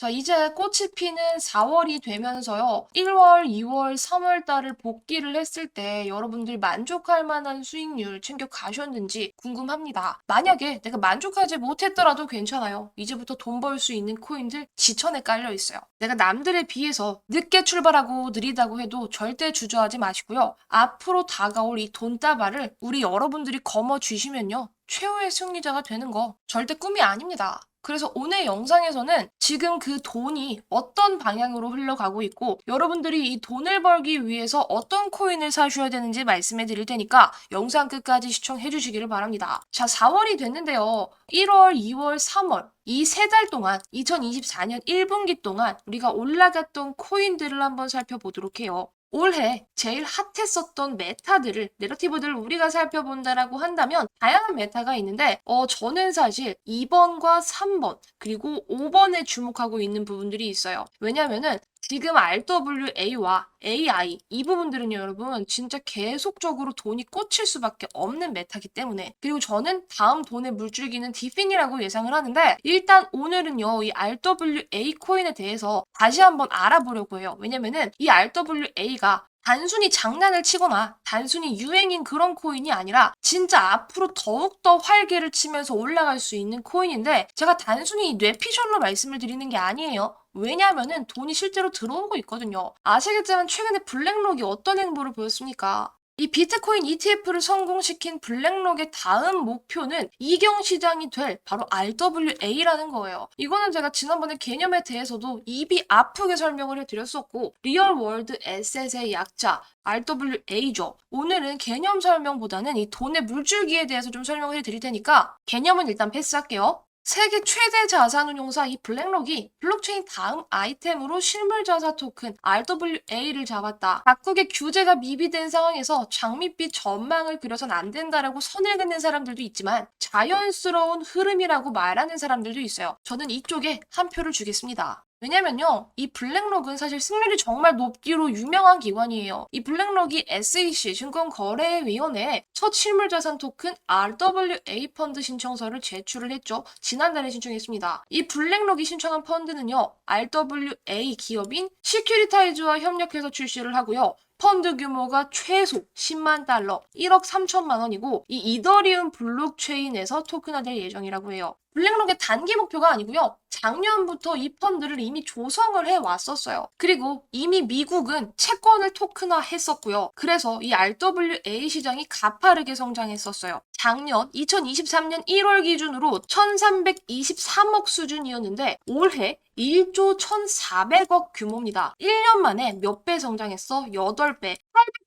자, 이제 꽃이 피는 4월이 되면서요. 1월, 2월, 3월 달을 복귀를 했을 때 여러분들 만족할 만한 수익률 챙겨 가셨는지 궁금합니다. 만약에 내가 만족하지 못했더라도 괜찮아요. 이제부터 돈 벌 수 있는 코인들 지천에 깔려 있어요. 내가 남들에 비해서 늦게 출발하고 느리다고 해도 절대 주저하지 마시고요. 앞으로 다가올 이 돈다발을 우리 여러분들이 거머 쥐시면요. 최후의 승리자가 되는 거 절대 꿈이 아닙니다. 그래서 오늘 영상에서는 지금 그 돈이 어떤 방향으로 흘러가고 있고 여러분들이 이 돈을 벌기 위해서 어떤 코인을 사셔야 되는지 말씀해 드릴 테니까 영상 끝까지 시청해 주시기를 바랍니다. 자, 4월이 됐는데요. 1월, 2월, 3월 이 세 달 동안 2024년 1분기 동안 우리가 올라갔던 코인들을 한번 살펴보도록 해요. 올해 제일 핫했었던 메타들을 내러티브들을 우리가 살펴본다라고 한다면 다양한 메타가 있는데 어 저는 사실 2번과 3번 그리고 5번에 주목하고 있는 부분들이 있어요. 왜냐면은 지금 RWA와 AI 이 부분들은 여러분 진짜 계속적으로 돈이 꽂힐 수밖에 없는 메타기 때문에 그리고 저는 다음 돈의 물줄기는 디핀이라고 예상을 하는데 일단 오늘은요 이 RWA 코인에 대해서 다시 한번 알아보려고 해요. 왜냐면은 이 RWA가 단순히 장난을 치거나 단순히 유행인 그런 코인이 아니라 진짜 앞으로 더욱더 활개를 치면서 올라갈 수 있는 코인인데 제가 단순히 뇌피셜로 말씀을 드리는 게 아니에요. 왜냐하면은 돈이 실제로 들어오고 있거든요. 아시겠지만 최근에 블랙록이 어떤 행보를 보였습니까? 이 비트코인 ETF를 성공시킨 블랙록의 다음 목표는 이경 시장이 될 바로 RWA라는 거예요. 이거는 제가 지난번에 개념에 대해서도 입이 아프게 설명을 해드렸었고 리얼 월드 에셋의 약자 RWA죠. 오늘은 개념 설명보다는 이 돈의 물줄기에 대해서 좀 설명을 해드릴 테니까 개념은 일단 패스할게요. 세계 최대 자산운용사 이 블랙록이 블록체인 다음 아이템으로 실물자산 토큰 RWA를 잡았다. 각국의 규제가 미비된 상황에서 장밋빛 전망을 그려선 안 된다라고 선을 긋는 사람들도 있지만 자연스러운 흐름이라고 말하는 사람들도 있어요. 저는 이쪽에 한 표를 주겠습니다. 왜냐면요, 이 블랙록은 사실 승률이 정말 높기로 유명한 기관이에요. 이 블랙록이 SEC 증권거래위원회에 첫 실물자산 토큰 RWA 펀드 신청서를 제출을 했죠. 지난달에 신청했습니다. 이 블랙록이 신청한 펀드는요, RWA 기업인 시큐리타이즈와 협력해서 출시를 하고요. 펀드 규모가 최소 10만 달러, 1억 3천만 원이고 이 이더리움 블록체인에서 토큰화될 예정이라고 해요. 블랙록의 단기 목표가 아니고요. 작년부터 이 펀드를 이미 조성을 해 왔었어요. 그리고 이미 미국은 채권을 토큰화했었고요. 그래서 이 RWA 시장이 가파르게 성장했었어요. 작년 2023년 1월 기준으로 1323억 수준이었는데 올해 1조 1,400억 규모입니다. 1년 만에 몇 배 성장했어? 8배.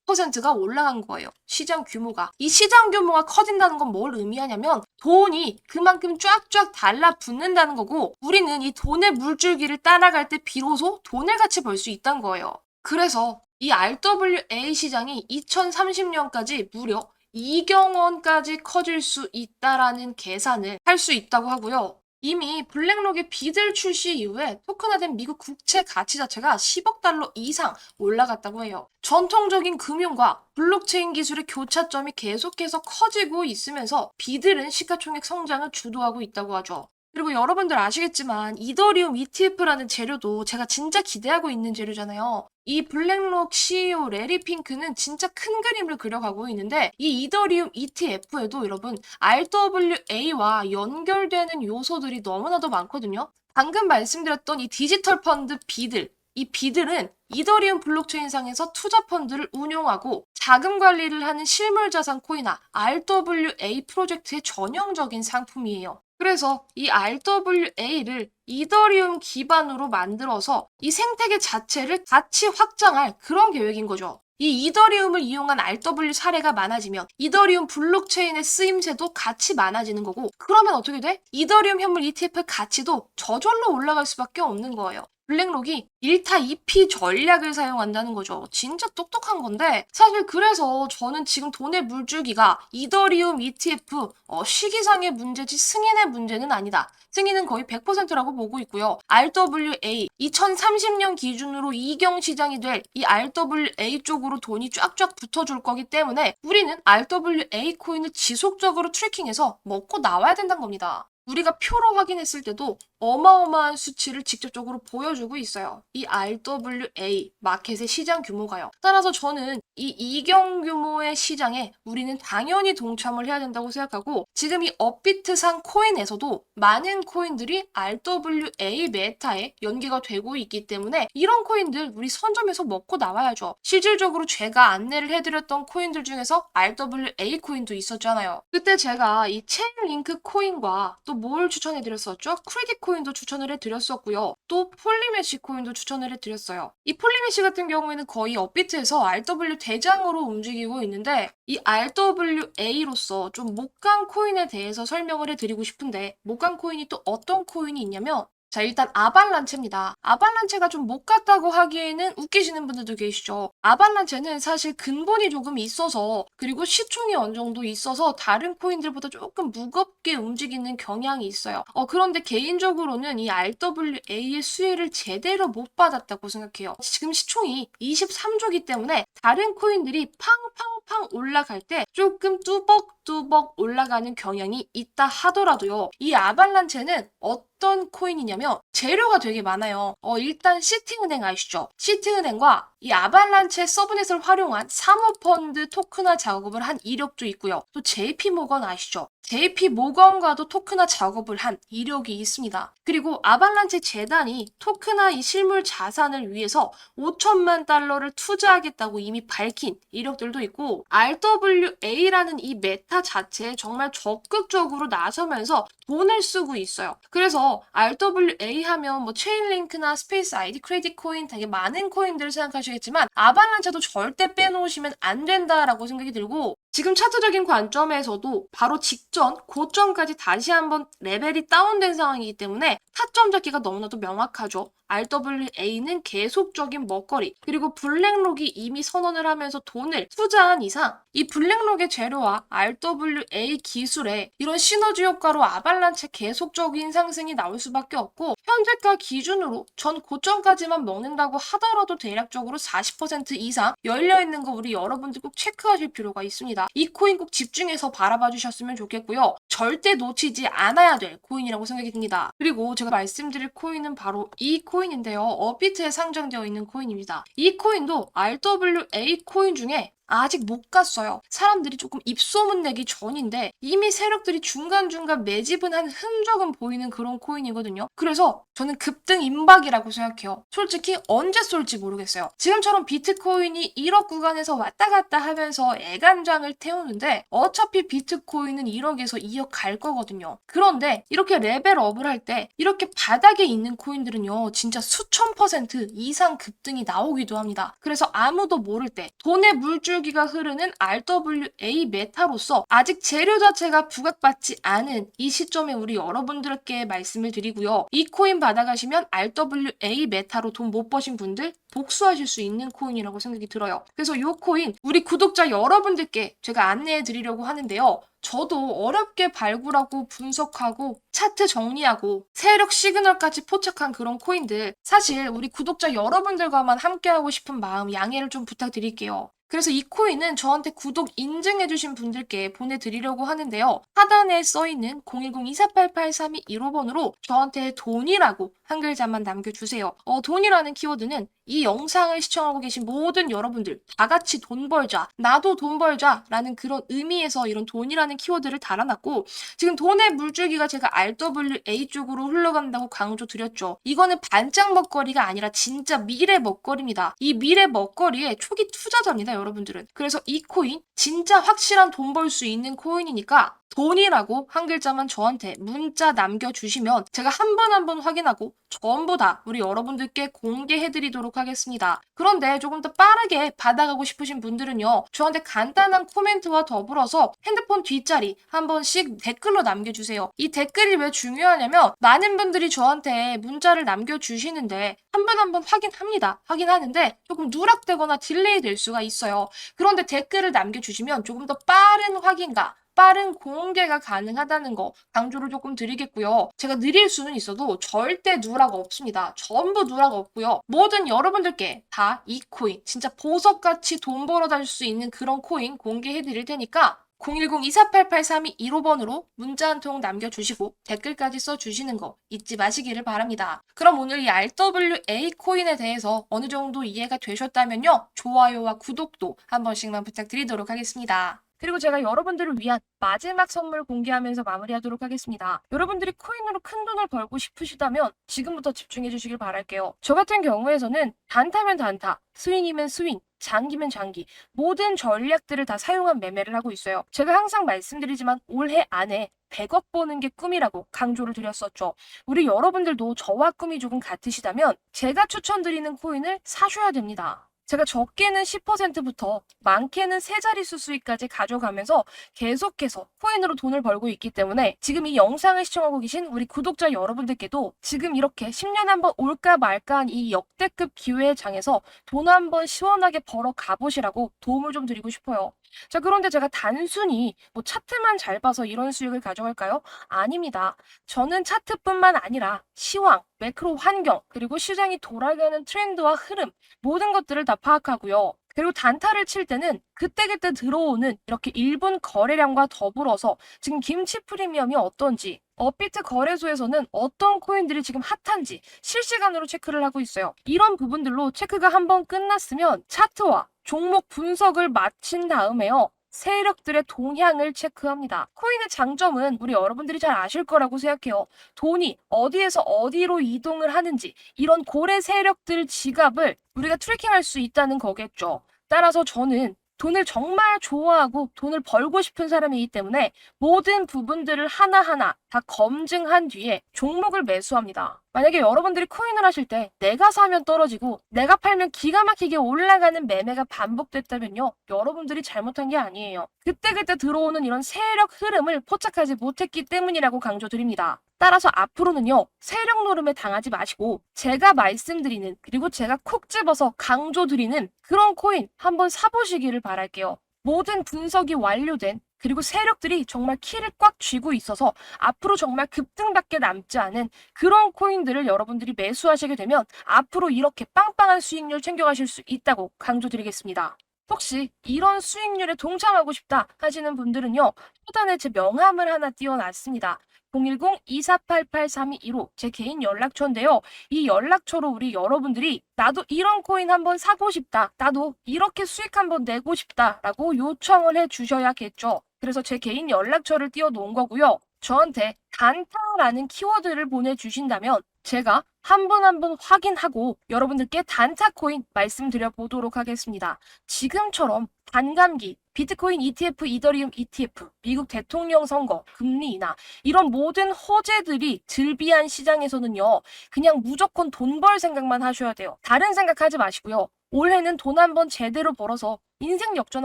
800%가 올라간 거예요. 시장 규모가. 이 시장 규모가 커진다는 건 뭘 의미하냐면 돈이 그만큼 쫙쫙 달라붙는다는 거고 우리는 이 돈의 물줄기를 따라갈 때 비로소 돈을 같이 벌 수 있다는 거예요. 그래서 이 RWA 시장이 2030년까지 무려 2경원까지 커질 수 있다라는 계산을 할 수 있다고 하고요. 이미 블랙록의 비들 출시 이후에 토큰화된 미국 국채 가치 자체가 10억 달러 이상 올라갔다고 해요. 전통적인 금융과 블록체인 기술의 교차점이 계속해서 커지고 있으면서 비들은 시가총액 성장을 주도하고 있다고 하죠. 그리고 여러분들 아시겠지만 이더리움 ETF라는 재료도 제가 진짜 기대하고 있는 재료잖아요. 이 블랙록 CEO 레리 핑크는 진짜 큰 그림을 그려가고 있는데 이 이더리움 ETF에도 여러분 RWA와 연결되는 요소들이 너무나도 많거든요. 방금 말씀드렸던 이 디지털 펀드 비들 이 비들은 이더리움 블록체인상에서 투자 펀드를 운용하고 자금 관리를 하는 실물 자산 코인화 RWA 프로젝트의 전형적인 상품이에요. 그래서 이 RWA를 이더리움 기반으로 만들어서 이 생태계 자체를 같이 확장할 그런 계획인 거죠. 이 이더리움을 이용한 RW 사례가 많아지면 이더리움 블록체인의 쓰임새도 같이 많아지는 거고 그러면 어떻게 돼? 이더리움 현물 ETF 가치도 저절로 올라갈 수밖에 없는 거예요. 블랙록이 1타 2피 전략을 사용한다는 거죠. 진짜 똑똑한 건데 사실 그래서 저는 지금 돈의 물줄기가 이더리움 ETF 어, 시기상의 문제지 승인의 문제는 아니다. 승인은 거의 100%라고 보고 있고요. RWA 2030년 기준으로 이경 시장이 될 이 RWA 쪽으로 돈이 쫙쫙 붙어줄 거기 때문에 우리는 RWA 코인을 지속적으로 트래킹해서 먹고 나와야 된다는 겁니다. 우리가 표로 확인했을 때도 어마어마한 수치를 직접적으로 보여주고 있어요. 이 RWA 마켓의 시장 규모가요. 따라서 저는 이 이경 규모의 시장에 우리는 당연히 동참을 해야 된다고 생각하고 지금 이 업비트상 코인에서도 많은 코인들이 RWA 메타에 연계가 되고 있기 때문에 이런 코인들 우리 선점해서 먹고 나와야죠. 실질적으로 제가 안내를 해드렸던 코인들 중에서 RWA 코인도 있었잖아요. 그때 제가 이 체인링크 코인과 또뭘 추천해 드렸었죠? 크레딧 코인도 추천을 해 드렸었고요. 또 폴리메시 코인도 추천을 해 드렸어요. 이 폴리메시 같은 경우에는 거의 업비트에서 RW 대장으로 움직이고 있는데 이 RWA로서 좀 못간 코인에 대해서 설명을 해 드리고 싶은데 못간 코인이 또 어떤 코인이 있냐면 자, 일단 아발란체입니다. 아발란체가 좀못 갔다고 하기에는 웃기시는 분들도 계시죠. 아발란체는 사실 근본이 조금 있어서 그리고 시총이 어느 정도 있어서 다른 코인들보다 조금 무겁게 움직이는 경향이 있어요. 어, 그런데 개인적으로는 이 RWA의 수혜를 제대로 못 받았다고 생각해요. 지금 시총이 23조기 때문에 다른 코인들이 팡팡팡 올라갈 때 조금 뚜벅뚜벅 올라가는 경향이 있다 하더라도요. 이 아발란체는 어떤 코인이냐면 재료가 되게 많아요. 어, 일단 시티은행 아시죠? 시티은행과 이 아발란체 서브넷을 활용한 사모펀드 토큰화 작업을 한 이력도 있고요. 또 JP모건 아시죠? JP모건과도 토큰화 작업을 한 이력이 있습니다. 그리고 아발란체 재단이 토큰화 이 실물 자산을 위해서 5천만 달러를 투자하겠다고 이미 밝힌 이력들도 있고 RWA라는 이 메타 자체에 정말 적극적으로 나서면서 돈을 쓰고 있어요. 그래서 RWA 하면 뭐 체인링크나 스페이스 아이디 크레딧 코인 되게 많은 코인들을 생각하시겠지만 아발란체도 절대 빼놓으시면 안 된다라고 생각이 들고 지금 차트적인 관점에서도 바로 직전 고점까지 다시 한번 레벨이 다운된 상황이기 때문에 타점 잡기가 너무나도 명확하죠. RWA는 계속적인 먹거리 그리고 블랙록이 이미 선언을 하면서 돈을 투자한 이상 이 블랙록의 재료와 RWA 기술에 이런 시너지 효과로 아발란체 계속적인 상승이 나올 수밖에 없고 현재가 기준으로 전 고점까지만 먹는다고 하더라도 대략적으로 40% 이상 열려 있는 거 우리 여러분들 꼭 체크하실 필요가 있습니다. 이 코인 꼭 집중해서 바라봐 주셨으면 좋겠고요. 절대 놓치지 않아야 될 코인이라고 생각이 듭니다. 그리고 제가 말씀드릴 코인은 바로 이 코인인데요. 업비트에 상장되어 있는 코인입니다. 이 코인도 RWA 코인 중에 아직 못 갔어요. 사람들이 조금 입소문 내기 전인데 이미 세력들이 중간중간 매집은 한 흔적은 보이는 그런 코인이거든요. 그래서 저는 급등 임박이라고 생각해요. 솔직히 언제 쏠지 모르겠어요. 지금처럼 비트코인이 1억 구간에서 왔다 갔다 하면서 애간장을 태우는데 어차피 비트코인은 1억에서 2억 갈 거거든요. 그런데 이렇게 레벨업을 할 때 이렇게 바닥에 있는 코인들은요. 진짜 수천 퍼센트 이상 급등이 나오기도 합니다. 그래서 아무도 모를 때 돈의 물줄 기가 흐르는 RWA 메타로서 아직 재료 자체가 부각받지 않은 이 시점에 우리 여러분들께 말씀을 드리고요. 이 코인 받아가시면 RWA 메타로 돈 못 버신 분들 복수하실 수 있는 코인이라고 생각이 들어요. 그래서 이 코인 우리 구독자 여러분들께 제가 안내해 드리려고 하는데요. 저도 어렵게 발굴하고 분석하고 차트 정리하고 세력 시그널까지 포착한 그런 코인들 사실 우리 구독자 여러분들과만 함께하고 싶은 마음 양해를 좀 부탁드릴게요. 그래서 이 코인은 저한테 구독 인증해주신 분들께 보내드리려고 하는데요. 하단에 써있는 010-2488-3215번으로 저한테 돈이라고 한 글자만 남겨주세요. 어, 돈이라는 키워드는 이 영상을 시청하고 계신 모든 여러분들 다 같이 돈 벌자, 나도 돈 벌자 라는 그런 의미에서 이런 돈이라는 키워드를 달아놨고 지금 돈의 물줄기가 제가 RWA 쪽으로 흘러간다고 강조 드렸죠. 이거는 반짝 먹거리가 아니라 진짜 미래 먹거리입니다. 이 미래 먹거리의 초기 투자자입니다, 여러분들은. 그래서 이 코인 진짜 확실한 돈 벌 수 있는 코인이니까 돈이라고 한 글자만 저한테 문자 남겨주시면 제가 한 번 한 번 확인하고 전부 다 우리 여러분들께 공개해드리도록 하겠습니다. 그런데 조금 더 빠르게 받아가고 싶으신 분들은요. 저한테 간단한 코멘트와 더불어서 핸드폰 뒷자리 한 번씩 댓글로 남겨주세요. 이 댓글이 왜 중요하냐면 많은 분들이 저한테 문자를 남겨주시는데 한 번 한 번 확인합니다. 확인하는데 조금 누락되거나 딜레이 될 수가 있어요. 그런데 댓글을 남겨주시면 조금 더 빠른 확인과 빠른 공개가 가능하다는 거 강조를 조금 드리겠고요. 제가 느릴 수는 있어도 절대 누락 없습니다. 전부 누락 없고요. 모든 여러분들께 다 이 코인 진짜 보석같이 돈 벌어 다닐 수 있는 그런 코인 공개해 드릴 테니까 010-2488-3215번으로 문자 한 통 남겨주시고 댓글까지 써주시는 거 잊지 마시기를 바랍니다. 그럼 오늘 이 RWA 코인에 대해서 어느 정도 이해가 되셨다면요. 좋아요와 구독도 한 번씩만 부탁드리도록 하겠습니다. 그리고 제가 여러분들을 위한 마지막 선물 공개하면서 마무리하도록 하겠습니다. 여러분들이 코인으로 큰 돈을 벌고 싶으시다면 지금부터 집중해 주시길 바랄게요. 저 같은 경우에서는 단타면 단타, 스윙이면 스윙, 장기면 장기, 모든 전략들을 다 사용한 매매를 하고 있어요. 제가 항상 말씀드리지만 올해 안에 100억 버는 게 꿈이라고 강조를 드렸었죠. 우리 여러분들도 저와 꿈이 조금 같으시다면 제가 추천드리는 코인을 사셔야 됩니다. 제가 적게는 10%부터 많게는 세 자릿수 수익까지 가져가면서 계속해서 코인으로 돈을 벌고 있기 때문에 지금 이 영상을 시청하고 계신 우리 구독자 여러분들께도 지금 이렇게 10년에 한 번 올까 말까 한 이 역대급 기회의 장에서 돈 한 번 시원하게 벌어 가보시라고 도움을 좀 드리고 싶어요. 자, 그런데 제가 단순히 뭐 차트만 잘 봐서 이런 수익을 가져갈까요? 아닙니다. 저는 차트뿐만 아니라 시황, 매크로 환경, 그리고 시장이 돌아가는 트렌드와 흐름, 모든 것들을 다 파악하고요. 그리고 단타를 칠 때는 그때그때 들어오는 이렇게 1분 거래량과 더불어서 지금 김치 프리미엄이 어떤지, 업비트 거래소에서는 어떤 코인들이 지금 핫한지 실시간으로 체크를 하고 있어요. 이런 부분들로 체크가 한번 끝났으면 차트와 종목 분석을 마친 다음에요. 세력들의 동향을 체크합니다. 코인의 장점은 우리 여러분들이 잘 아실 거라고 생각해요. 돈이 어디에서 어디로 이동을 하는지 이런 고래 세력들 지갑을 우리가 트래킹할 수 있다는 거겠죠. 따라서 저는 돈을 정말 좋아하고 돈을 벌고 싶은 사람이기 때문에 모든 부분들을 하나하나 다 검증한 뒤에 종목을 매수합니다. 만약에 여러분들이 코인을 하실 때 내가 사면 떨어지고 내가 팔면 기가 막히게 올라가는 매매가 반복됐다면요. 여러분들이 잘못한 게 아니에요. 그때그때 들어오는 이런 세력 흐름을 포착하지 못했기 때문이라고 강조드립니다. 따라서 앞으로는요, 세력 노름에 당하지 마시고, 제가 말씀드리는, 그리고 제가 콕 집어서 강조드리는 그런 코인 한번 사보시기를 바랄게요. 모든 분석이 완료된, 그리고 세력들이 정말 키를 꽉 쥐고 있어서 앞으로 정말 급등밖에 남지 않은 그런 코인들을 여러분들이 매수하시게 되면 앞으로 이렇게 빵빵한 수익률 챙겨가실 수 있다고 강조드리겠습니다. 혹시 이런 수익률에 동참하고 싶다 하시는 분들은요, 초단에 제 명함을 하나 띄워놨습니다. 010-2488-3215 제 개인 연락처인데요. 이 연락처로 우리 여러분들이 나도 이런 코인 한번 사고 싶다. 나도 이렇게 수익 한번 내고 싶다 라고 요청을 해 주셔야겠죠. 그래서 제 개인 연락처를 띄워 놓은 거고요. 저한테 단타라는 키워드를 보내주신다면 제가 한 분 한 분 확인하고 여러분들께 단타 코인 말씀드려 보도록 하겠습니다. 지금처럼 반감기, 비트코인 ETF, 이더리움 ETF, 미국 대통령 선거, 금리 인하 이런 모든 호재들이 즐비한 시장에서는요. 그냥 무조건 돈 벌 생각만 하셔야 돼요. 다른 생각하지 마시고요. 올해는 돈 한 번 제대로 벌어서 인생 역전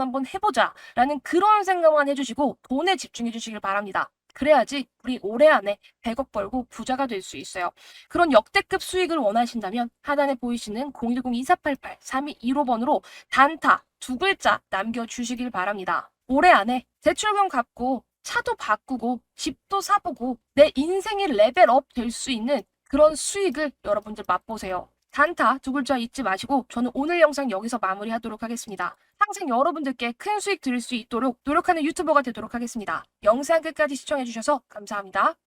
한번 해보자 라는 그런 생각만 해주시고 돈에 집중해 주시길 바랍니다. 그래야지 우리 올해 안에 100억 벌고 부자가 될 수 있어요. 그런 역대급 수익을 원하신다면 하단에 보이시는 010-2488-3215번으로 단타 두 글자 남겨주시길 바랍니다. 올해 안에 대출금 갚고 차도 바꾸고 집도 사보고 내 인생이 레벨업 될 수 있는 그런 수익을 여러분들 맛보세요. 단타 두 글자 잊지 마시고 저는 오늘 영상 여기서 마무리하도록 하겠습니다. 항상 여러분들께 큰 수익 드릴 수 있도록 노력하는 유튜버가 되도록 하겠습니다. 영상 끝까지 시청해주셔서 감사합니다.